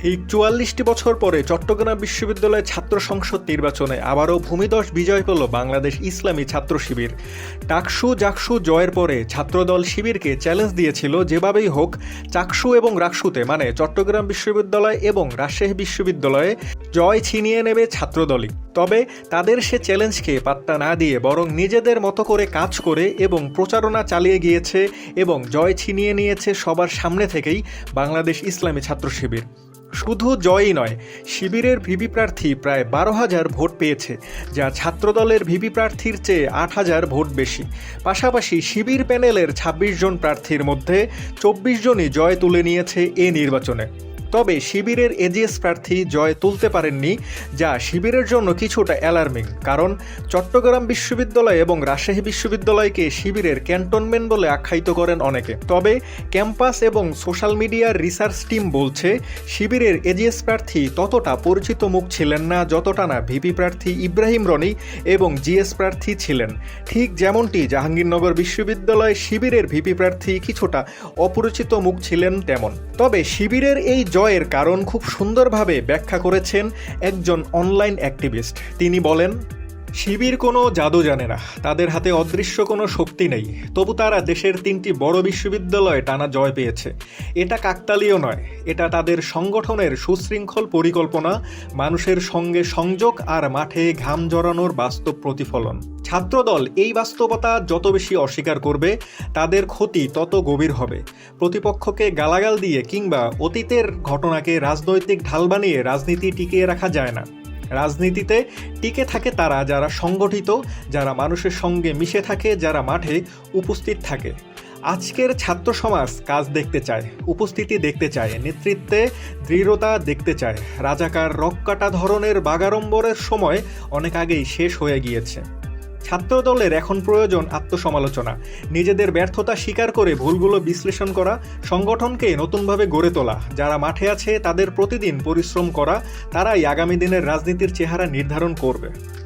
ঠিক চুয়াল্লিশটি বছর পরে চট্টগ্রাম বিশ্ববিদ্যালয়ের ছাত্র সংসদ নির্বাচনে আবারও ভূমিদশ বিজয় পেল বাংলাদেশ ইসলামী ছাত্র শিবির। টাকসু জাকসু জয়ের পরে ছাত্রদল শিবিরকে চ্যালেঞ্জ দিয়েছিল যেভাবেই হোক চাকসু এবং রাকসুতে মানে চট্টগ্রাম বিশ্ববিদ্যালয় এবং রাজশাহী বিশ্ববিদ্যালয়ে জয় ছিনিয়ে নেবে ছাত্রদলই। তবে তাদের সে চ্যালেঞ্জকে পাত্তা না দিয়ে বরং নিজেদের মতো করে কাজ করে এবং প্রচারণা চালিয়ে গিয়েছে এবং জয় ছিনিয়ে নিয়েছে সবার সামনে থেকেই বাংলাদেশ ইসলামী ছাত্র শিবির। শুধু জয়ই নয়, শিবিরের ভিভি প্রার্থী প্রায় বারো হাজার ভোট পেয়েছে, যা ছাত্রদলের ভিভি প্রার্থীর চেয়ে আট হাজার ভোট বেশি। পাশাপাশি শিবির প্যানেলের ২৬ জন প্রার্থীর মধ্যে চব্বিশ জনই জয় তুলে নিয়েছে এ নির্বাচনে। তবে শিবিরের এজিএস প্রার্থী জয় তুলতে পারেননি, যা শিবিরের জন্য কিছুটা অ্যালার্মিং। কারণ চট্টগ্রাম বিশ্ববিদ্যালয় এবং রাজশাহী বিশ্ববিদ্যালয়কে শিবিরের ক্যান্টনমেন্ট বলে আখ্যায়িত করেন অনেকে। তবে ক্যাম্পাস এবং সোশ্যাল মিডিয়ার রিসার্চ টিম বলছে, শিবিরের এজিএস প্রার্থী ততটা পরিচিত মুখ ছিলেন না, যতটা না ভিপি প্রার্থী ইব্রাহিম রনি এবং জিএস প্রার্থী ছিলেন। ঠিক যেমনটি জাহাঙ্গীরনগর বিশ্ববিদ্যালয় শিবিরের ভিপি প্রার্থী কিছুটা অপরিচিত মুখ ছিলেন তেমন। তবে শিবিরের এই জয়ের কারণ খুব সুন্দরভাবে ব্যাখ্যা করেছেন একজন অনলাইন অ্যাক্টিভিস্ট। তিনি বলেন, শিবির কোনো জাদু জানে না। তাদের হাতে অদৃশ্য কোনো শক্তি নেই। তবু তারা দেশের তিনটি বড় বিশ্ববিদ্যালয়ে টানা জয় পেয়েছে। এটা কাকতালীয় নয়। এটা তাদের সংগঠনের সুশৃঙ্খল পরিকল্পনা, মানুষের সঙ্গে সংযোগ আর মাঠে ঘাম জড়ানোর বাস্তব প্রতিফলন। ছাত্রদল এই বাস্তবতা যত বেশি অস্বীকার করবে, তাদের ক্ষতি তত গভীর হবে। প্রতিপক্ষকে গালাগাল দিয়ে কিংবা অতীতের ঘটনাকে রাজনৈতিক ঢাল বানিয়ে রাজনীতি টিকিয়ে রাখা যায় না। রাজনীতিতে টিকে থাকে তারা যারা সংগঠিত, যারা মানুষের সঙ্গে মিশে থাকে, যারা মাঠে উপস্থিত থাকে। আজকের ছাত্র সমাজ কাজ দেখতে চায়, উপস্থিতি দেখতে চায়, নেতৃত্বে দৃঢ়তা দেখতে চায়। রাজাকার রক্কাটা ধরনের বাগাড়ম্বরের সময় অনেক আগেই শেষ হয়ে গিয়েছে। ছাত্রদলের এখন প্রয়োজন আত্মসমালোচনা। নিজেদের ব্যর্থতা স্বীকার করে ভুলগুলো বিশ্লেষণ করা, সংগঠনকে নতুনভাবে গড়ে তোলা। যারা মাঠে আছে, তাদের প্রতিদিন পরিশ্রম করা, তারাই আগামী দিনের রাজনীতির চেহারা নির্ধারণ করবে।